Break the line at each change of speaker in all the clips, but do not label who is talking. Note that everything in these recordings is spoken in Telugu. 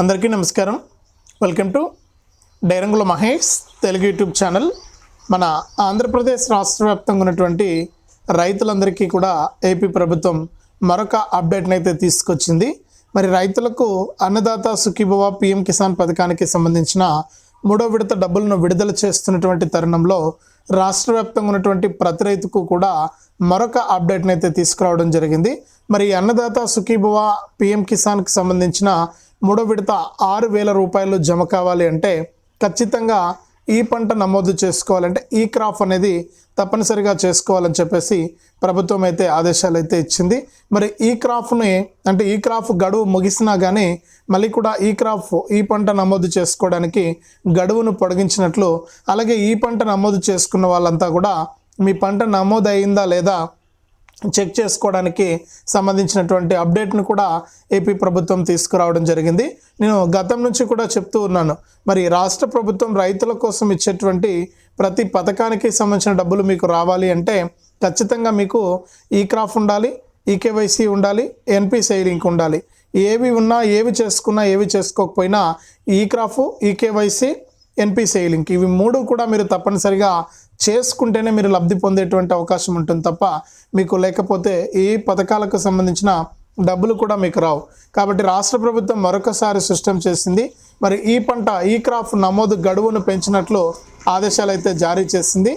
అందరికీ నమస్కారం. Welcome to Dairangula Mahesh Telugu YouTube channel. మన ఆంధ్రప్రదేశ్ రాష్ట్ర వ్యాప్తంగా ఉన్నటువంటి రైతులందరికీ కూడా ఏపీ ప్రభుత్వం మరొక అప్డేట్ని అయితే తీసుకొచ్చింది. మరి రైతులకు అన్నదాత సుఖీభవ పిఎం కిసాన్ పథకానికి సంబంధించిన మూడో విడత డబ్బులను విడుదల చేస్తున్నటువంటి తరుణంలో రాష్ట్ర వ్యాప్తంగా ఉన్నటువంటి ప్రతి రైతుకు కూడా మరొక అప్డేట్ని అయితే తీసుకురావడం జరిగింది. మరి అన్నదాత సుఖీభవ పిఎం కిసాన్కి సంబంధించిన మూడో విడత ఆరు వేల రూపాయలు జమ కావాలి అంటే ఖచ్చితంగా ఈ పంట నమోదు చేసుకోవాలంటే ఈ క్రాప్ అనేది తప్పనిసరిగా చేసుకోవాలని చెప్పేసి ప్రభుత్వం అయితే ఆదేశాలు అయితే ఇచ్చింది. మరి ఈ క్రాప్ని అంటే ఈ క్రాప్ గడువు ముగిసినా కానీ మళ్ళీ కూడా ఈ క్రాప్ ఈ పంట నమోదు చేసుకోవడానికి గడువును పొడిగించినట్లు అలాగే ఈ పంట నమోదు చేసుకున్న వాళ్ళంతా కూడా మీ పంట నమోదు అయిందా లేదా చెక్ చేసుకోవడానికి సంబంధించినటువంటి అప్డేట్ను కూడా ఏపీ ప్రభుత్వం తీసుకురావడం జరిగింది. నేను గతం నుంచి కూడా చెప్తూ ఉన్నాను. మరి రాష్ట్ర ప్రభుత్వం రైతుల కోసం ఇచ్చేటువంటి ప్రతి పథకానికి సంబంధించిన డబ్బులు మీకు రావాలి అంటే ఖచ్చితంగా మీకు ఈ క్రాఫ్ ఉండాలి ఈకేవైసీ ఉండాలి ఎన్పిసిఐ లింక్ ఉండాలి. ఏవి ఉన్నా ఏవి చేసుకున్నా ఏవి చేసుకోకపోయినా ఈ క్రాఫ్ ఈకేవైసీ ఎన్పి సెయిలింగ్ ఇవి మూడు కూడా మీరు తప్పనిసరిగా చేసుకుంటేనే మీరు లబ్ధి పొందేటువంటి అవకాశం ఉంటుంది తప్ప మీకు లేకపోతే ఈ పథకాలకు సంబంధించిన డబ్బులు కూడా మీకు రావు. కాబట్టి రాష్ట్ర ప్రభుత్వం మరొకసారి సిస్టమ్ చేసింది. మరి ఈ పంట ఈ క్రాప్ నమోదు గడువును పెంచినట్లు ఆదేశాలు అయితే జారీ చేసింది.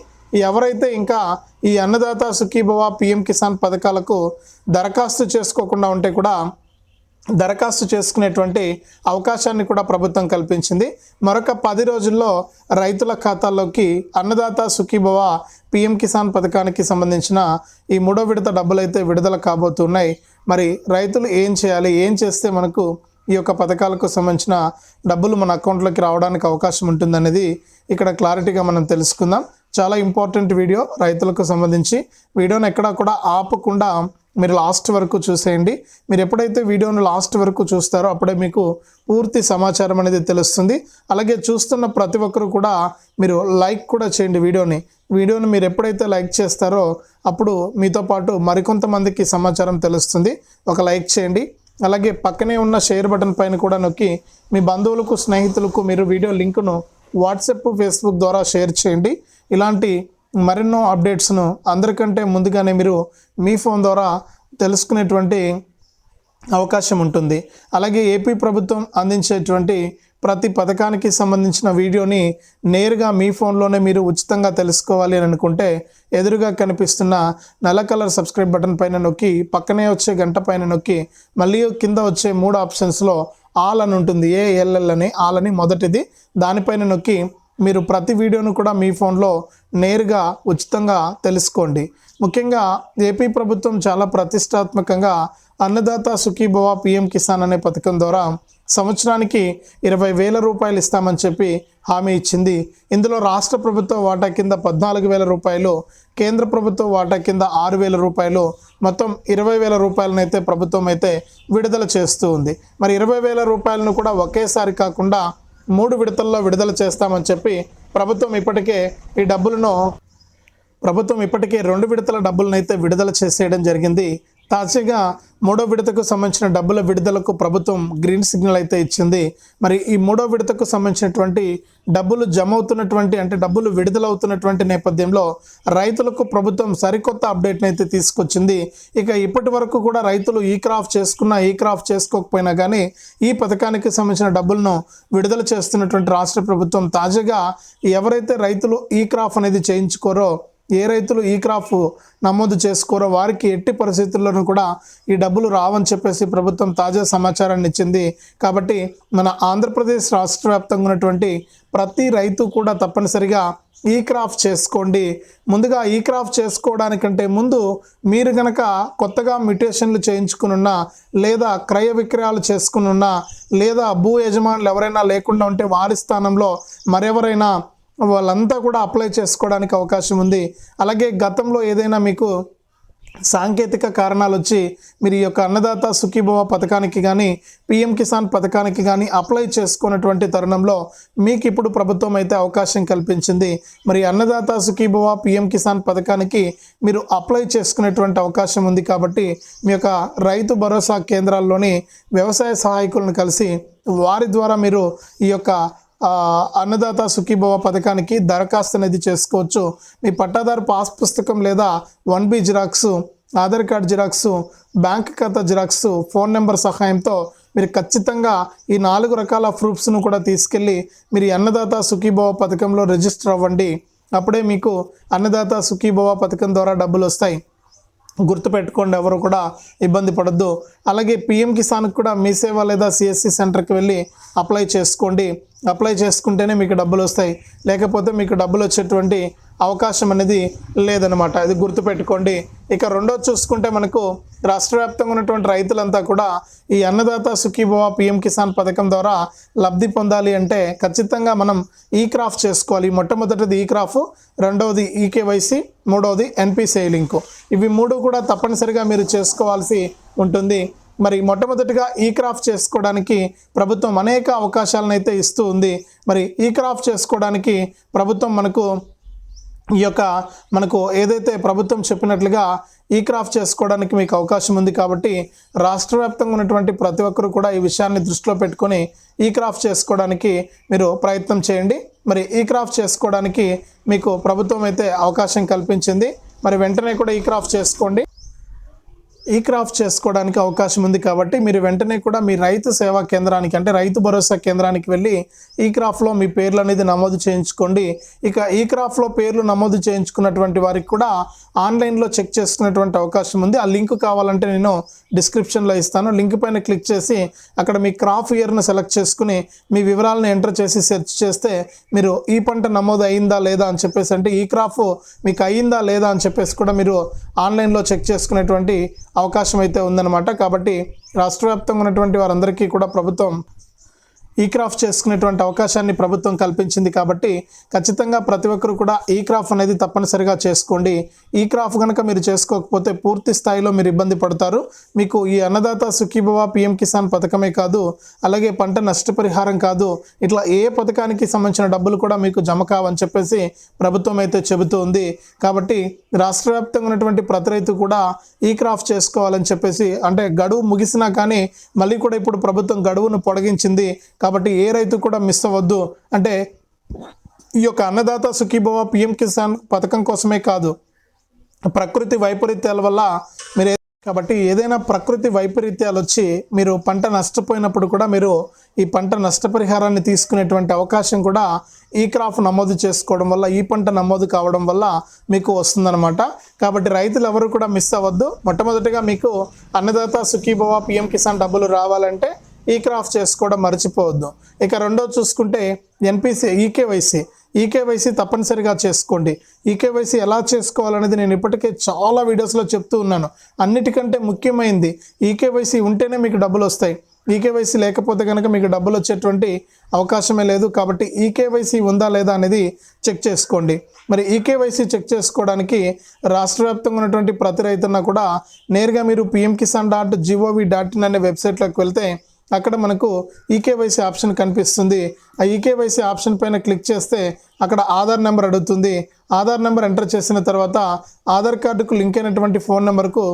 ఎవరైతే ఇంకా ఈ అన్నదాత సుఖీభవ పిఎం కిసాన్ పథకాలకు దరఖాస్తు చేసుకోకుండా ఉంటే కూడా దరఖాస్తు చేసుకునేటువంటి అవకాశాన్ని కూడా ప్రభుత్వం కల్పించింది. మరొక పది రోజుల్లో రైతుల ఖాతాల్లోకి అన్నదాత సుఖీభవ పిఎం కిసాన్ పథకానికి సంబంధించిన ఈ మూడో విడత డబ్బులు అయితే విడుదల కాబోతున్నాయి. మరి రైతులు ఏం చేయాలి? ఏం చేస్తే మనకు ఈ యొక్క పథకాలకు సంబంధించిన డబ్బులు మన అకౌంట్లోకి రావడానికి అవకాశం ఉంటుందనేది ఇక్కడ క్లారిటీగా మనం తెలుసుకుందాం. చాలా ఇంపార్టెంట్ వీడియో రైతులకు సంబంధించి. వీడియోని ఎక్కడా కూడా ఆపకుండా మీరు లాస్ట్ వరకు చూసేయండి. మీరు ఎప్పుడైతే వీడియోను లాస్ట్ వరకు చూస్తారో అప్పుడే మీకు పూర్తి సమాచారం అనేది తెలుస్తుంది. అలాగే చూస్తున్న ప్రతి ఒక్కరు కూడా మీరు లైక్ కూడా చేయండి వీడియోని. వీడియోని మీరు ఎప్పుడైతే లైక్ చేస్తారో అప్పుడు మీతో పాటు మరికొంతమందికి సమాచారం తెలుస్తుంది. ఒక లైక్ చేయండి. అలాగే పక్కనే ఉన్న షేర్ బటన్ పైన కూడా నొక్కి మీ బంధువులకు స్నేహితులకు మీరు వీడియో లింకును వాట్సాప్ ఫేస్బుక్ ద్వారా షేర్ చేయండి. ఇలాంటి మరెన్నో అప్డేట్స్ను అందరికంటే ముందుగానే మీరు మీ ఫోన్ ద్వారా తెలుసుకునేటువంటి అవకాశం ఉంటుంది. అలాగే ఏపీ ప్రభుత్వం అందించేటువంటి ప్రతి పథకానికి సంబంధించిన వీడియోని నేరుగా మీ ఫోన్లోనే మీరు ఉచితంగా తెలుసుకోవాలి అని అనుకుంటే ఎదురుగా కనిపిస్తున్న నల్ల కలర్ సబ్స్క్రైబ్ బటన్ పైన నొక్కి పక్కనే వచ్చే గంట పైన నొక్కి మళ్ళీ కింద వచ్చే మూడు ఆప్షన్స్లో ఆల్ అని ఉంటుంది. ఏఎల్ఎల్ అని ఆల్ అని మొదటిది. దానిపైన నొక్కి మీరు ప్రతి వీడియోను కూడా మీ ఫోన్లో నేరుగా ఉచితంగా తెలుసుకోండి. ముఖ్యంగా ఏపీ ప్రభుత్వం చాలా ప్రతిష్టాత్మకంగా అన్నదాత సుఖీభవ పిఎం కిసాన్ అనే పథకం ద్వారా సంవత్సరానికి ఇరవై వేల రూపాయలు ఇస్తామని చెప్పి హామీ ఇచ్చింది. ఇందులో రాష్ట్ర ప్రభుత్వ వాటా కింద పద్నాలుగు వేల రూపాయలు కేంద్ర ప్రభుత్వ వాటా కింద ఆరు వేల రూపాయలు మొత్తం ఇరవై వేల రూపాయలనైతే ప్రభుత్వం అయితే విడుదల చేస్తూ ఉంది. మరి ఇరవై వేల రూపాయలను కూడా ఒకేసారి కాకుండా మూడు విడతల్లో విడుదల చేస్తామని చెప్పి ప్రభుత్వం ఇప్పటికే ఈ డబ్బులను ప్రభుత్వం ఇప్పటికే రెండు విడతల డబ్బులను అయితే విడుదల చేసేయడం జరిగింది. తాజాగా మూడో విడతకు సంబంధించిన డబ్బుల విడుదలకు ప్రభుత్వం గ్రీన్ సిగ్నల్ అయితే ఇచ్చింది. మరి ఈ మూడో విడతకు సంబంధించినటువంటి డబ్బులు జమ అవుతున్నటువంటి అంటే డబ్బులు విడుదలవుతున్నటువంటి నేపథ్యంలో రైతులకు ప్రభుత్వం సరికొత్త అప్డేట్ని అయితే తీసుకొచ్చింది. ఇక ఇప్పటి వరకు కూడా రైతులు ఈ క్రాఫ్ చేసుకున్నా ఈ క్రాఫ్ చేసుకోకపోయినా కానీ ఈ పథకానికి సంబంధించిన డబ్బులను విడుదల చేస్తున్నటువంటి రాష్ట్ర ప్రభుత్వం తాజాగా ఎవరైతే రైతులు ఈ క్రాఫ్ అనేది చేయించుకోరో ఏ రైతులు ఈ క్రాప్ నమోదు చేసుకోరో వారికి ఎట్టి పరిస్థితుల్లోనూ కూడా ఈ డబ్బులు రావని చెప్పేసి ప్రభుత్వం తాజా సమాచారాన్ని ఇచ్చింది. కాబట్టి మన ఆంధ్రప్రదేశ్ రాష్ట్ర వ్యాప్తంగా ఉన్నటువంటి ప్రతి రైతు కూడా తప్పనిసరిగా ఈ క్రాఫ్ చేసుకోండి. ముందుగా ఈ క్రాఫ్ చేసుకోవడానికంటే ముందు మీరు గనక కొత్తగా మ్యూటేషన్లు చేయించుకునున్నా లేదా క్రయ విక్రయాలు చేసుకునున్నా లేదా భూ యజమానులు ఎవరైనా లేకుండా ఉంటే వారి స్థానంలో మరెవరైనా వాళ్ళంతా కూడా అప్లై చేసుకోవడానికి అవకాశం ఉంది. అలాగే గతంలో ఏదైనా మీకు సాంకేతిక కారణాలు వచ్చి మీరు ఈ యొక్క అన్నదాత సుఖీభవ పథకానికి కానీ పిఎం కిసాన్ పథకానికి కానీ అప్లై చేసుకున్నటువంటి తరుణంలో మీకు ఇప్పుడు ప్రభుత్వం అయితే అవకాశం కల్పించింది. మరి అన్నదాత సుఖీభవ పిఎం కిసాన్ పథకానికి మీరు అప్లై చేసుకునేటువంటి అవకాశం ఉంది కాబట్టి మీ యొక్క రైతు భరోసా కేంద్రాల్లోని వ్యవసాయ సహాయకులను కలిసి వారి ద్వారా మీరు ఈ యొక్క అన్నదాత సుఖీభవ పథకానికి దరఖాస్తు అనేది చేసుకోవచ్చు. మీ పట్టాదారు పాస్ పుస్తకం లేదా one B xerox Aadhaar card xerox bank ఖాతా జిరాక్స్ ఫోన్ నెంబర్ సహాయంతో మీరు ఖచ్చితంగా ఈ నాలుగు రకాల ప్రూఫ్స్ను కూడా తీసుకెళ్ళి మీరు అన్నదాత సుఖీభవ పథకంలో రిజిస్టర్ అవ్వండి. అప్పుడే మీకు అన్నదాత సుఖీభవ పథకం ద్వారా డబ్బులు వస్తాయి. గుర్తుపెట్టుకోండి ఎవరు కూడా ఇబ్బంది పడద్దు. అలాగే పిఎం కిసాన్కి కూడా మీ సేవ లేదా సిఎస్సి సెంటర్కి వెళ్ళి అప్లై చేసుకోండి. అప్లై చేసుకుంటేనే మీకు డబ్బులు వస్తాయి. లేకపోతే మీకు డబ్బులు వచ్చేటువంటి అవకాశం అనేది లేదనమాట అది గుర్తుపెట్టుకోండి. ఇక రెండోది చూసుకుంటే మనకు రాష్ట్ర వ్యాప్తంగా ఉన్నటువంటి రైతులంతా కూడా ఈ అన్నదాత సుఖీభవ పిఎం కిసాన్ పథకం ద్వారా లబ్ధి పొందాలి అంటే ఖచ్చితంగా మనం ఈ క్రాఫ్ చేసుకోవాలి. మొట్టమొదటిది ఈ క్రాఫ్ రెండవది ఈకేవైసీ మూడవది ఎన్పిసిఐ లింకు. ఇవి మూడు కూడా తప్పనిసరిగా మీరు చేసుకోవాల్సి ఉంటుంది. మరి మొట్టమొదటిగా ఈ క్రాఫ్ట్ చేసుకోవడానికి ప్రభుత్వం అనేక అవకాశాలను అయితే ఇస్తూ ఉంది. మరి ఈ క్రాఫ్ట్ చేసుకోవడానికి ప్రభుత్వం మనకు ఈ యొక్క మనకు ఏదైతే ప్రభుత్వం చెప్పినట్లుగా ఈ క్రాఫ్ట్ చేసుకోవడానికి మీకు అవకాశం ఉంది కాబట్టి రాష్ట్ర వ్యాప్తంగా ఉన్నటువంటి ప్రతి ఒక్కరు కూడా ఈ విషయాన్ని దృష్టిలో పెట్టుకొని ఈ క్రాఫ్ట్ చేసుకోవడానికి మీరు ప్రయత్నం చేయండి. మరి ఈ క్రాఫ్ట్ చేసుకోవడానికి మీకు ప్రభుత్వం అయితే అవకాశం కల్పించింది. మరి వెంటనే కూడా ఈ క్రాఫ్ట్ చేసుకోండి. ఈ క్రాఫ్ట్ చేసుకోవడానికి అవకాశం ఉంది కాబట్టి మీరు వెంటనే కూడా మీ రైతు సేవా కేంద్రానికి అంటే రైతు భరోసా కేంద్రానికి వెళ్ళి ఈ క్రాఫ్ట్లో మీ పేర్లు అనేది నమోదు చేయించుకోండి. ఇక ఈ క్రాఫ్ట్లో పేర్లు నమోదు చేయించుకున్నటువంటి వారికి కూడా ఆన్లైన్లో చెక్ చేసుకునేటువంటి అవకాశం ఉంది. ఆ లింక్ కావాలంటే నేను డిస్క్రిప్షన్లో ఇస్తాను. లింక్ పైన క్లిక్ చేసి అక్కడ మీ క్రాప్ ఇయర్ను సెలెక్ట్ చేసుకుని మీ వివరాలను ఎంటర్ చేసి సెర్చ్ చేస్తే మీరు ఈ పంట నమోదు అయిందా లేదా అని చెప్పేసి అంటే ఈ క్రాప్ మీకు అయిందా లేదా అని చెప్పేసి కూడా మీరు ఆన్లైన్లో చెక్ చేసుకునేటువంటి అవకాశం అయితే ఉందన్నమాట. కాబట్టి రాష్ట్ర వ్యాప్తంగా ఉన్నటువంటి వారందరికీ కూడా ప్రభుత్వం ఈ క్రాఫ్ట్ చేసుకునేటువంటి అవకాశాన్ని ప్రభుత్వం కల్పించింది కాబట్టి ఖచ్చితంగా ప్రతి ఒక్కరు కూడా ఈ క్రాఫ్ట్ అనేది తప్పనిసరిగా చేసుకోండి. ఈ క్రాఫ్ట్ కనుక మీరు చేసుకోకపోతే పూర్తి స్థాయిలో మీరు ఇబ్బంది పడతారు. మీకు ఈ అన్నదాత సుఖీభవ పిఎం కిసాన్ పథకమే కాదు అలాగే పంట నష్టపరిహారం కాదు ఇట్లా ఏ పథకానికి సంబంధించిన డబ్బులు కూడా మీకు జమ కావని చెప్పేసి ప్రభుత్వం అయితే చెబుతూ ఉంది కాబట్టి రాష్ట్ర వ్యాప్తంగా ఉన్నటువంటి ప్రతి రైతు కూడా ఈ క్రాఫ్ట్ చేసుకోవాలని చెప్పేసి అంటే గడువు ముగిసినా కానీ మళ్ళీ కూడా ఇప్పుడు ప్రభుత్వం గడువును పొడిగించింది. కాబట్టి ఏ రైతు కూడా మిస్ అవ్వద్దు. అంటే ఈ యొక్క అన్నదాత సుఖీభవ పిఎం కిసాన్ పథకం కోసమే కాదు. ప్రకృతి వైపరీత్యాల వల్ల మీరు కాబట్టి ఏదైనా ప్రకృతి వైపరీత్యాలు వచ్చి మీరు పంట నష్టపోయినప్పుడు కూడా మీరు ఈ పంట నష్టపరిహారాన్ని తీసుకునేటువంటి అవకాశం కూడా ఈ క్రాప్ నమోదు చేసుకోవడం వల్ల ఈ పంట నమోదు కావడం వల్ల మీకు వస్తుందన్నమాట. కాబట్టి రైతులు ఎవరు కూడా మిస్ అవ్వద్దు. మొట్టమొదటిగా మీకు అన్నదాత సుఖీభవ పిఎం కిసాన్ డబ్బులు రావాలంటే ఈ క్రాఫ్ట్ చేసుకోవడం మర్చిపోవద్దు. ఇక రెండో చూసుకుంటే ఎన్పిసి ఈకేవైసీ. ఈకేవైసీ తప్పనిసరిగా చేసుకోండి. ఈకేవైసీ ఎలా చేసుకోవాలనేది నేను ఇప్పటికే చాలా వీడియోస్లో చెప్తూ ఉన్నాను. అన్నిటికంటే ముఖ్యమైనది ఈకేవైసీ ఉంటేనే మీకు డబ్బులు వస్తాయి. ఈకేవైసీ లేకపోతే కనుక మీకు డబ్బులు వచ్చేటువంటి అవకాశమే లేదు కాబట్టి ఈకేవైసీ ఉందా లేదా అనేది చెక్ చేసుకోండి. మరి ఈకేవైసీ చెక్ చేసుకోవడానికి రాష్ట్ర వ్యాప్తంగా ఉన్నటువంటి ప్రతి రైతున్నా కూడా నేరుగా మీరు PM Kisan dot G O V dot in అనే వెబ్సైట్లోకి వెళ్తే అక్కడ మనకు ఈకేవైసీ ఆప్షన్ కనిపిస్తుంది. ఆ ఈకేవైసీ ఆప్షన్ పైన క్లిక్ చేస్తే అక్కడ ఆధార్ నెంబర్ అడుగుతుంది. ఆధార్ నెంబర్ ఎంటర్ చేసిన తర్వాత ఆధార్ కార్డుకు లింక్ అయినటువంటి ఫోన్ నెంబర్కు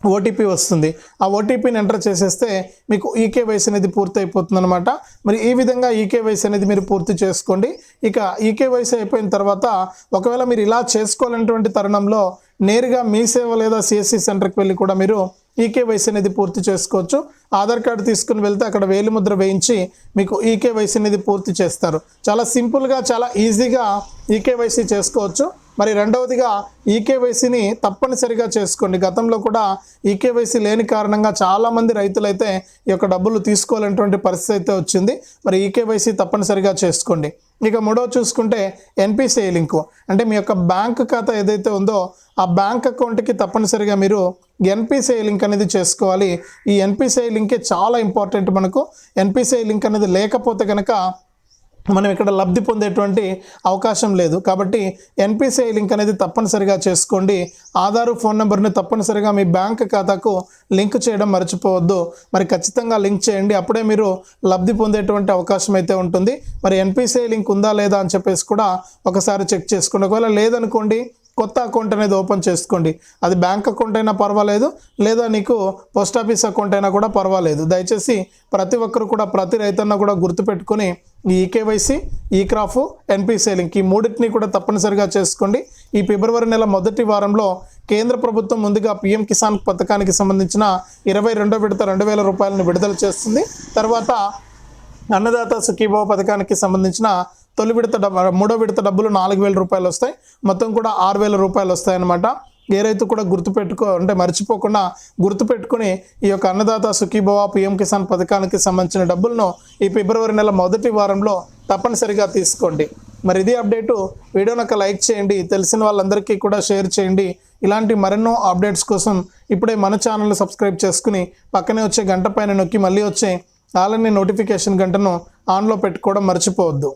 ఓటీపీ వస్తుంది. ఆ ఓటీపీని ఎంటర్ చేసేస్తే మీకు ఈకేవైసీ అనేది పూర్తి అయిపోతుంది అనమాట మరి ఈ విధంగా ఈకేవైసీ అనేది మీరు పూర్తి చేసుకోండి. ఇక ఈకేవైసీ అయిపోయిన తర్వాత ఒకవేళ మీరు ఇలా చేసుకోవాలనేటువంటి తరుణంలో నేరుగా మీ సేవ లేదా సిఎస్సి సెంటర్కి వెళ్ళి కూడా మీరు ఈకేవైసీ అనేది పూర్తి చేసుకోవచ్చు. ఆధార్ కార్డు తీసుకుని వెళ్తే అక్కడ వేలి ముద్ర వేయించి మీకు ఈకేవైసీ అనేది పూర్తి చేస్తారు. చాలా సింపుల్గా చాలా ఈజీగా ఈకేవైసీ చేసుకోవచ్చు. మరి రెండవదిగా ఈకేవైసీని తప్పనిసరిగా చేసుకోండి. గతంలో కూడా ఈకేవైసీ లేని కారణంగా చాలామంది రైతులైతే ఈ యొక్క డబ్బులు తీసుకోవాలనేటువంటి పరిస్థితి అయితే వచ్చింది. మరి ఈకేవైసీ తప్పనిసరిగా చేసుకోండి. ఇక మూడో చూసుకుంటే ఎన్పిసిఐ లింకు. అంటే మీ యొక్క బ్యాంక్ ఖాతా ఏదైతే ఉందో ఆ బ్యాంక్ అకౌంట్కి తప్పనిసరిగా మీరు ఎన్పిసిఐ లింక్ అనేది చేసుకోవాలి. ఈ ఎన్పిసిఐ లింకే చాలా ఇంపార్టెంట్ మనకు. ఎన్పిసిఐ లింక్ అనేది లేకపోతే కనుక మనం ఇక్కడ లబ్ధి పొందేటువంటి అవకాశం లేదు. కాబట్టి ఎన్పిసిఐ లింక్ అనేది తప్పనిసరిగా చేసుకోండి. ఆధారు ఫోన్ నెంబర్ని తప్పనిసరిగా మీ బ్యాంక్ ఖాతాకు లింక్ చేయడం మర్చిపోవద్దు. మరి ఖచ్చితంగా లింక్ చేయండి. అప్పుడే మీరు లబ్ధి పొందేటువంటి అవకాశం అయితే ఉంటుంది. మరి ఎన్పిసిఐ లింక్ ఉందా లేదా అని చెప్పేసి కూడా ఒకసారి చెక్ చేసుకోండి ఒకవేళ లేదనుకోండి కొత్త అకౌంట్ అనేది ఓపెన్ చేసుకోండి. అది బ్యాంక్ అకౌంట్ అయినా పర్వాలేదు లేదా నీకు పోస్ట్ ఆఫీస్ అకౌంట్ అయినా కూడా పర్వాలేదు. దయచేసి ప్రతి ఒక్కరు కూడా ప్రతి రైతన్న కూడా గుర్తుపెట్టుకొని ఈ ఈకేవైసీ ఈ క్రాఫ్ ఎన్పిసిఐ లింక్ ఈ మూడింటిని కూడా తప్పనిసరిగా చేసుకోండి. ఈ ఫిబ్రవరి నెల మొదటి వారంలో కేంద్ర ప్రభుత్వం ముందుగా పిఎం కిసాన్ పథకానికి సంబంధించిన ఇరవై రెండో విడత రెండు వేల రూపాయలను విడుదల చేస్తుంది. తర్వాత అన్నదాత సుఖీభావ పథకానికి సంబంధించిన తొలి విడత డబ్బు మూడో విడత డబ్బులు నాలుగు వేల రూపాయలు వస్తాయి. మొత్తం కూడా ఆరు వేల రూపాయలు వస్తాయి అన్నమాట. ఏ రైతు కూడా గుర్తుపెట్టుకో అంటే మర్చిపోకుండా గుర్తుపెట్టుకుని ఈ యొక్క అన్నదాత సుఖీభవ పిఎం కిసాన్ పథకానికి సంబంధించిన డబ్బులను ఈ ఫిబ్రవరి నెల మొదటి వారంలో తప్పనిసరిగా తీసుకోండి. మరి ఇది అప్డేటు. వీడియోని ఒక లైక్ చేయండి. తెలిసిన వాళ్ళందరికీ కూడా షేర్ చేయండి. ఇలాంటి మరెన్నో అప్డేట్స్ కోసం ఇప్పుడే మన ఛానల్ని సబ్స్క్రైబ్ చేసుకుని పక్కనే వచ్చే గంట పైన నొక్కి మళ్ళీ వచ్చే అలానే నోటిఫికేషన్ గంటను ఆన్లో పెట్టుకోవడం మర్చిపోవద్దు.